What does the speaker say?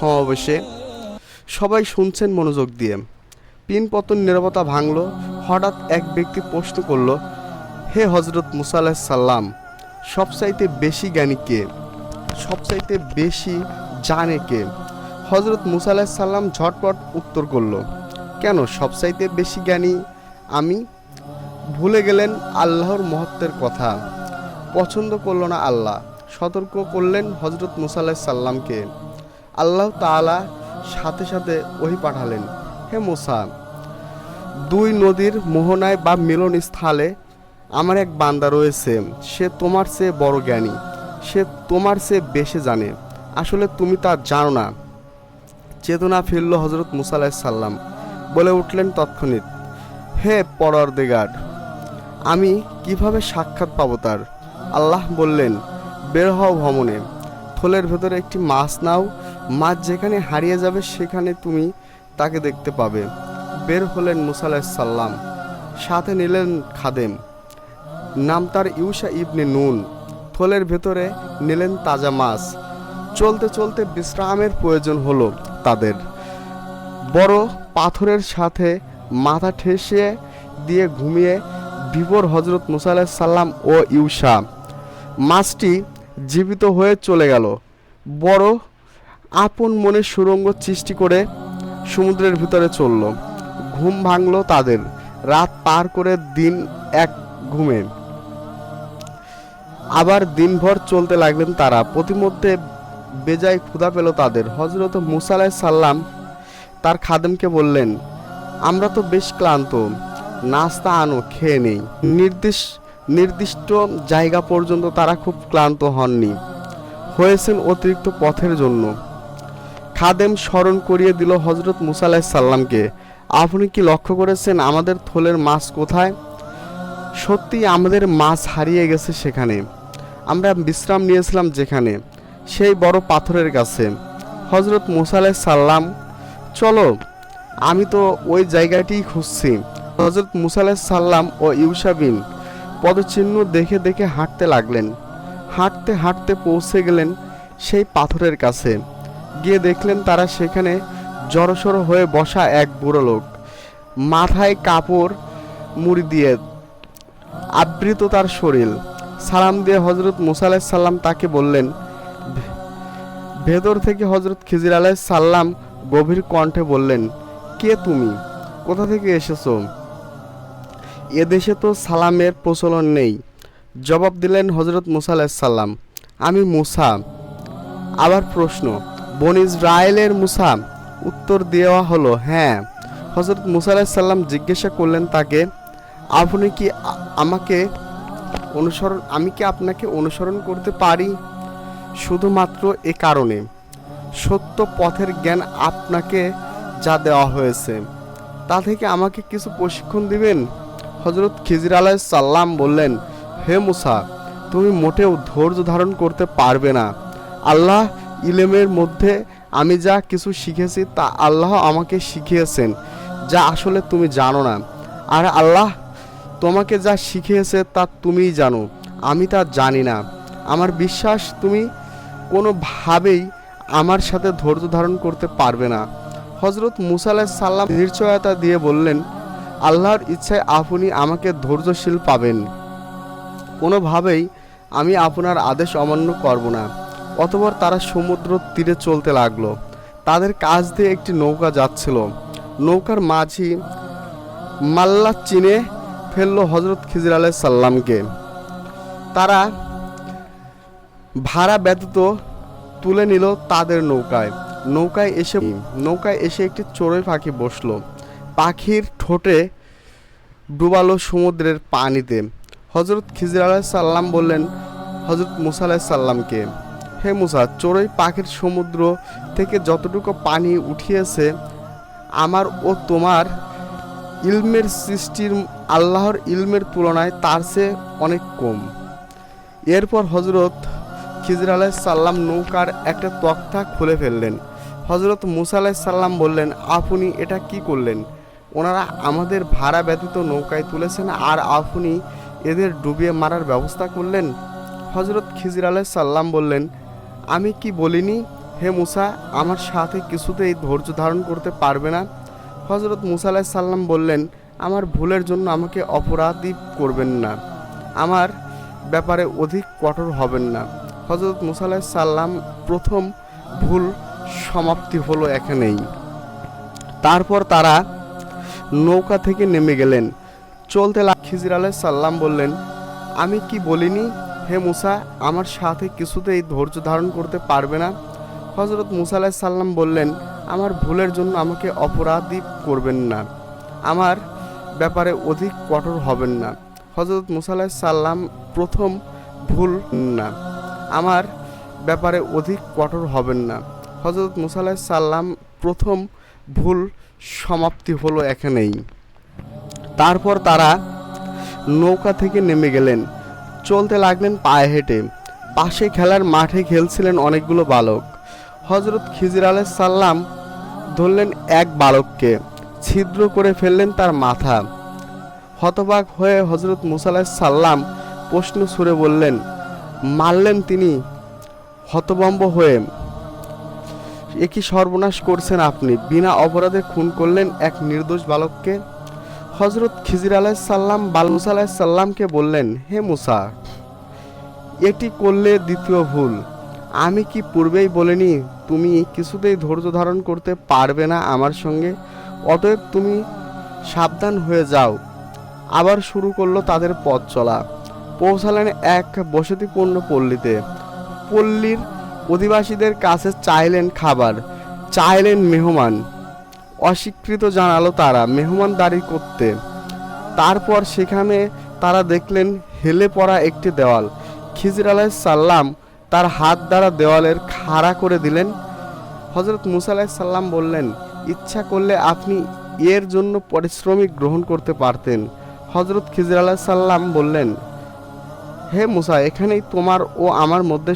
সমাবেশে সবাই শুনছেন মনোযোগ দিয়ে। পিন পতন নিরাপত্তা ভাঙল, হঠাৎ এক ব্যক্তি প্রশ্ন করল, হে হজরত মুসা সাল্লাম সবচাইতে বেশি জ্ঞানী কে? সবচাইতে বেশি জানে কে? হজরত মুসা সাল্লাম ঝটপট উত্তর করল, কেন সবচাইতে বেশি জ্ঞানী আমি? ভুলে গেলেন আল্লাহর মহত্বের কথা। পছন্দ করল না আল্লাহ, সতর্ক করলেন হজরত মুসা সাল্লামকে আল্লাহ তাআলা সাথে সাথে ওহি পাঠালেন। হে মোসা, দুই নদীর মোহনায় বা মিলন স্থলে আমার এক বান্দা রয়েছে। সে তোমার চেয়ে বড় জ্ঞানী। সে তোমার চেয়ে বেশি জানে। আসলে তুমি তা জানো না। চেতনা ফিরল হজরত মুসা সাল্লাম বলে উঠলেন তৎক্ষণিত হে পররদেগার আমি কীভাবে সাক্ষাৎ পাবো তার? আল্লাহ বললেন, বের হও ভ্রমণে। থলের ভেতরে একটি মাছ নাও। মাছ যেখানে হারিয়ে যাবে, সেখানে তুমি তাকে দেখতে পাবে। বের হলেন সাল্লাম সাথে নিলেন খাদেম। নাম তার ইউসা ইবনে নুন। থলের ভেতরে নিলেন তাজা মাছ। চলতে চলতে বিশ্রামের প্রয়োজন হলো তাদের। বড় পাথরের সাথে মাথা ঠেসে দিয়ে ঘুমিয়ে বিবর হজরত মুসা সাল্লাম ও ইউসা। মাছটি জীবিত হয়ে চলে গেল। বড় আপন মনে সুরঙ্গ সৃষ্টি করে সমুদ্রের ভিতরে চলল। ঘুম ভাঙল তাদের। রাত পার করে দিন এক ঘুমে। আবার দিনভর চলতে লাগলেন তারা। প্রতিমধ্যে বেজায় ক্ষুধা পেল তাদের। হজরত মুসা সাল্লাম তার খাদেমকে বললেন, আমরা তো বেশ ক্লান্ত। নাস্তা আনো, খেয়ে নেই। নির্দিষ্ট নির্দিষ্ট জায়গা পর্যন্ত তারা খুব ক্লান্ত হননি। হয়েছেন অতিরিক্ত পথের জন্য। খাদেম স্মরণ করিয়ে দিল হজরত মুসা সাল্লামকে আপনি কি লক্ষ্য করেছেন আমাদের থলের মাছ কোথায়? সত্যি আমাদের মাছ হারিয়ে গেছে সেখানে। আমরা বিশ্রাম নিয়েছিলাম যেখানে, সেই বড় পাথরের কাছে। হজরত মুসা সাল্লাম চলো, আমি তো ওই জায়গাটিই খুঁজছি। হজরত মুসা সাল্লাম ও ইউসাবিন পদচিহ্ন দেখে দেখে হাঁটতে লাগলেন। হাঁটতে হাঁটতে পৌঁছে গেলেন সেই পাথরের কাছে। গিয়ে দেখলেন তারা সেখানে জড়সড় হয়ে বসা এক বুড়ো লোক। মাথায় কাপড়, মুড়ি দিয়ে আবৃত তার শরীর। সালাম দিয়ে হজরত মুসা সাল্লাম তাকে বললেন ভেতর থেকে হজরত খিজির আলাহ সাল্লাম গভীর কণ্ঠে বললেন, কে তুমি? কোথা থেকে এসেছ? এদেশে তো সালামের প্রচলন নেই। জবাব দিলেন হজরত মুসা সাল্লাম আমি মুসা। আবার প্রশ্ন, বন ইসরায়েলের মুসা? উত্তর দেওয়া হলো হ্যাঁ। হজরত মুসা সাল্লাম জিজ্ঞাসা করলেন তাকে, আপনি কি আমাকে অনুসরণ, আমি কি আপনাকে অনুসরণ করতে পারি? শুধুমাত্র এ কারণে। সত্য পথের জ্ঞান আপনাকে যা দেওয়া হয়েছে। তা থেকে আমাকে কিছু প্রশিক্ষণ দিবেন? হজরত খিজির আলাহ সাল্লাম বললেন, হে মুসা, তুমি মোটেও ধৈর্য ধারণ করতে পারবে না। আল্লাহ ইলেমের মধ্যে আমি যা কিছু শিখেছি তা আল্লাহ আমাকে শিখিয়েছেন, যা আসলে তুমি জানো না। আর আল্লাহ তোমাকে যা শিখিয়েছে তা তুমিই জানো, আমি তা জানি না। আমার বিশ্বাস তুমি কোনোভাবেই আমার সাথে ধৈর্য ধারণ করতে পারবে না। হজরত মুসা আলাইহিস সাল্লাম নিশ্চয়তা দিয়ে বললেন আল্লাহর ইচ্ছায় আপনি আমাকে ধৈর্যশীল পাবেন। কোনোভাবেই আমি আপনার আদেশ অমান্য করব না, অতপর তারা সমুদ্র তীরে চলতে লাগল। তাদের কাছ দিয়ে একটি নৌকা যাচ্ছিল। নৌকার মাঝি মাল্লা চিনে ফেলল হজরত খিজির আলাহ সাল্লামকে তারা ভাড়া ব্যতীত তুলে নিল তাদের নৌকায়। নৌকায় এসে নৌকায় এসে একটি চড়ুই পাখি বসল। পাখির ঠোঁটে ডুবালো সমুদ্রের পানিতে। হজরত খিজির আলাহ সাল্লাম বললেন হজরত মুসা আলাহ সাল্লামকে হে মুসা, চড়ুই পাখির সমুদ্র থেকে যতটুকু পানি উঠিয়েছে, আমার ও তোমার ইলমের সৃষ্টির, আল্লাহর ইলমের তুলনায় তার চেয়ে অনেক কম। এরপর হজরত খিজর আলাহ সাল্লাম নৌকার একটা তক্তা খুলে ফেললেন। হজরত মুসা আলাহ সাল্লাম বললেন, আপনি এটা কি করলেন? ওনারা আমাদের ভাড়া ব্যতীত নৌকায় তুলেছেন আর আপনি এদের ডুবিয়ে মারার ব্যবস্থা করলেন। হজরত খিজির আলাহ সাল্লাম বললেন, আমি কি বলিনি? হে মুসা, আমার সাথে কিছুতেই ধৈর্য ধারণ করতে পারবে না। হজরত মুসা আলাহ সাল্লাম বললেন, আমার ভুলের জন্য আমাকে অপরাধী করবেন না। আমার ব্যাপারে অধিক কঠোর হবেন না। হজরত মুসা আলাহ সাল্লাম প্রথম ভুল সমাপ্তি হলো এখানেই। তারপর তারা নৌকা থেকে নেমে গেলেন। চলতে খিজির আলাহ সাল্লাম বললেন, আমি কি বলিনি? হে মুসা, আমার সাথে কিছুতেই ধৈর্য ধারণ করতে পারবে না। হজরত মুসা আলাহ সাল্লাম বললেন, আমার ভুলের জন্য আমাকে অপরাধী করবেন না। আমার ব্যাপারে অধিক কঠোর হবেন না। হজরত মুসা আলাহ সাল্লাম প্রথম ভুল না। আমার ব্যাপারে অধিক কঠোর হবেন না। হজরত মুসা আলাহ সাল্লাম প্রথম ভুল সমাপ্তি হলো এখানেই। তারপর তারা নৌকা থেকে নেমে গেলেন। চলতে লাগলেন পায়ে হেঁটে। পাশে খেলার মাঠে খেলছিলেন অনেকগুলো বালক। হজরত খিজির আলাহ সাল্লাম ধরলেন এক বালককে, ছিদ্র করে ফেললেন তার মাথা। হতবাক হয়ে হজরত মুসাল্লাহ সাল্লাম প্রশ্ন সুরে বললেন, মারলেন তিনি? হতবম্ব হয়ে একই সর্বনাশ করছেন আপনি? বিনা অপরাধে খুন করলেন এক নির্দোষ বালককে? হজরত খিজির আলাহ সাল্লাম বাল মুসা আলাহ সাল্লামকে বললেন, হে মুসা, এটি করলে দ্বিতীয় ভুল। আমি কি পূর্বেই বলিনি, তুমি কিছুতেই ধৈর্য ধারণ করতে পারবে না আমার সঙ্গে? অতএব তুমি সাবধান হয়ে যাও। আবার শুরু করল তাদের পথ চলা। পৌঁছালেন এক বসতিপূর্ণ পল্লীতে। পল্লীর অধিবাসীদের কাছে চাইলেন খাবার, চাইলেন মেহমান। অস্বীকৃত জানালো তারা, মেহমানদারি করতে। তারপর সেখানে তারা দেখলেন হেলে পড়া একটি দেওয়াল। খিজির আলাহ সাল্লাম তার হাত দ্বারা দেওয়ালের খাড়া করে দিলেন। হজরত মুসা আলাহ সাল্লাম বললেন, ইচ্ছা করলে আপনি এর জন্য পরিশ্রমিক গ্রহণ করতে পারতেন। হজরত খিজির আলাহ সাল্লাম বললেন, হে মুসা, এখানেই তোমার ও আমার মধ্যে